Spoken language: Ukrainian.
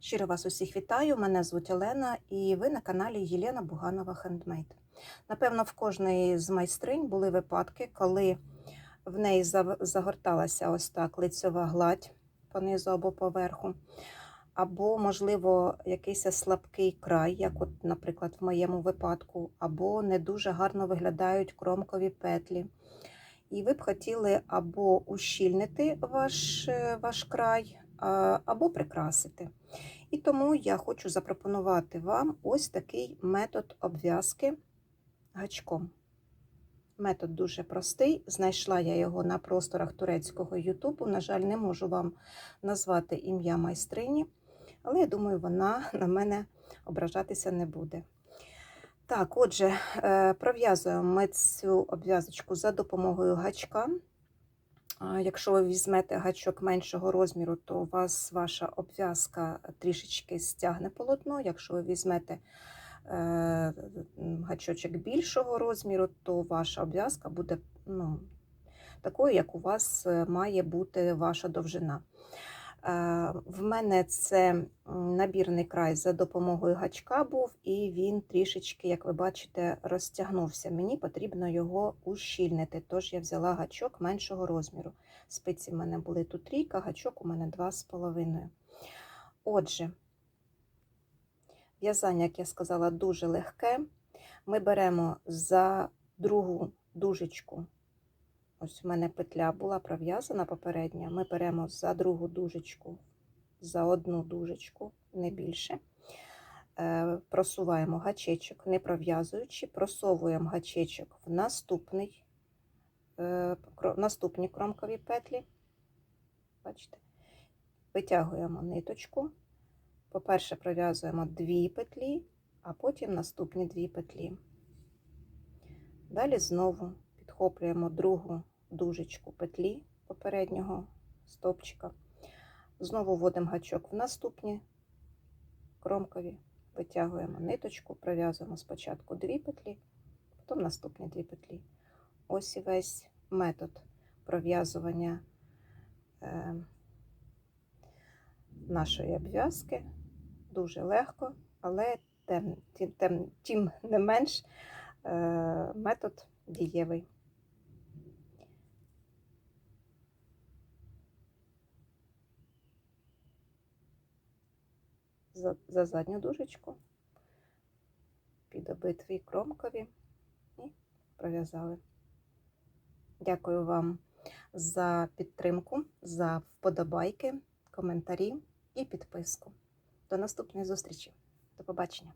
Щиро вас усіх вітаю. Мене звуть Олена, і ви на каналі Єлена Буганова Хендмейд. Напевно, в кожної з майстринь були випадки, коли в неї загорталася ось так лицьова гладь понизу або поверху, або, можливо, якийсь слабкий край, як, от, наприклад, в моєму випадку, або не дуже гарно виглядають кромкові петлі. І ви б хотіли або ущільнити ваш, е, ваш край, або прикрасити. І тому я хочу запропонувати вам ось такий метод обв'язки гачком. Метод дуже простий. Знайшла я його на просторах турецького Ютубу. На жаль, не можу вам назвати ім'я майстрині, але я думаю, вона на мене ображатися не буде. Так, отже, е, пров'язуємо ми цю обв'язочку за допомогою гачка. Якщо ви візьмете гачок меншого розміру, то у вас ваша обв'язка трішечки стягне полотно. Якщо ви візьмете е, гачочок більшого розміру, то ваша обв'язка буде ну, такою, як у вас е, має бути ваша довжина. Е, В мене це набірний край за допомогою гачка був, і він трішечки, як ви бачите, розтягнувся. Мені потрібно його ущільнити, тож я взяла гачок меншого розміру. Спиці в мене були тут трійка, гачок у мене 2,5. Отже, в'язання, як я сказала, дуже легке. Ми беремо за другу дужечку. Ось у мене петля була пров'язана попередня. Ми беремо за другу дужечку, за одну дужечку, не більше. Е, Просуваємо гачечок, не пров'язуючи, просовуємо гачечок в наступний, е, кро- наступні кромкові петлі. Бачите? Витягуємо ниточку. По-перше, пров'язуємо дві петлі, а потім наступні дві петлі. Далі знову підхоплюємо другу дужечку петлі попереднього стовпчика. Знову вводимо гачок в наступні кромкові, витягуємо ниточку, пров'язуємо спочатку дві петлі, потім наступні дві петлі. Ось і весь метод пров'язування е, нашої обв'язки. Дуже легко, але тим, тим, тим, не менш е, метод дієвий. За, за задню дужечку, під обидві кромкові і пров'язали. Дякую вам за підтримку, за вподобайки, коментарі і підписку. До наступної зустрічі. До побачення!